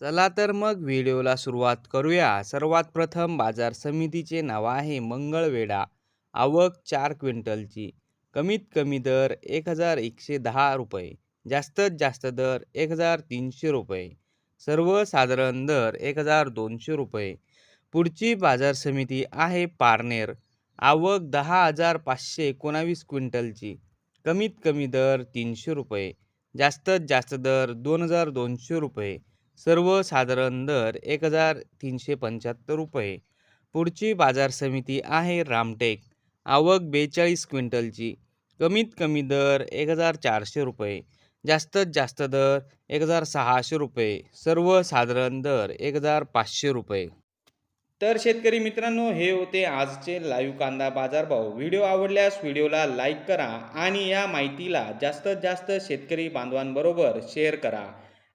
चला तर मग व्हिडिओला सुरुवात करूया. सर्वात प्रथम बाजार समितीचे नाव आहे मंगळवेढा. आवक चार क्विंटलची. कमीत कमी दर एक हजार एकशे दहा रुपये. जास्तीत जास्त दर एक हजार तीनशे रुपये. सर्वसाधारण दर एक हजार दोनशे रुपये. पुढची बाजार समिती आहे पारनेर. आवक दहा हजार पाचशे एकोणावीस क्विंटलची. कमीत कमी दर तीनशे रुपये. जास्तीत जास्त दर दोन हजार दोनशे रुपये. सर्वसाधारण दर एक हजार तीनशे पंच्याहत्तर रुपये. पुढची बाजार समिती आहे रामटेक. आवक बेचाळीस क्विंटलची. कमीत कमी दर एक हजार चारशे रुपये. जास्तीत जास्त दर एक हजार सहाशे रुपये. सर्वसाधारण दर एक हजार पाचशे रुपये. तर शेतकरी मित्रांनो हे होते आजचे लाईव्ह कांदा बाजारभाव. व्हिडिओ आवडल्यास व्हिडिओला लाईक करा आणि या माहितीला जास्तीत जास्त शेतकरी बांधवांबरोबर शेअर करा.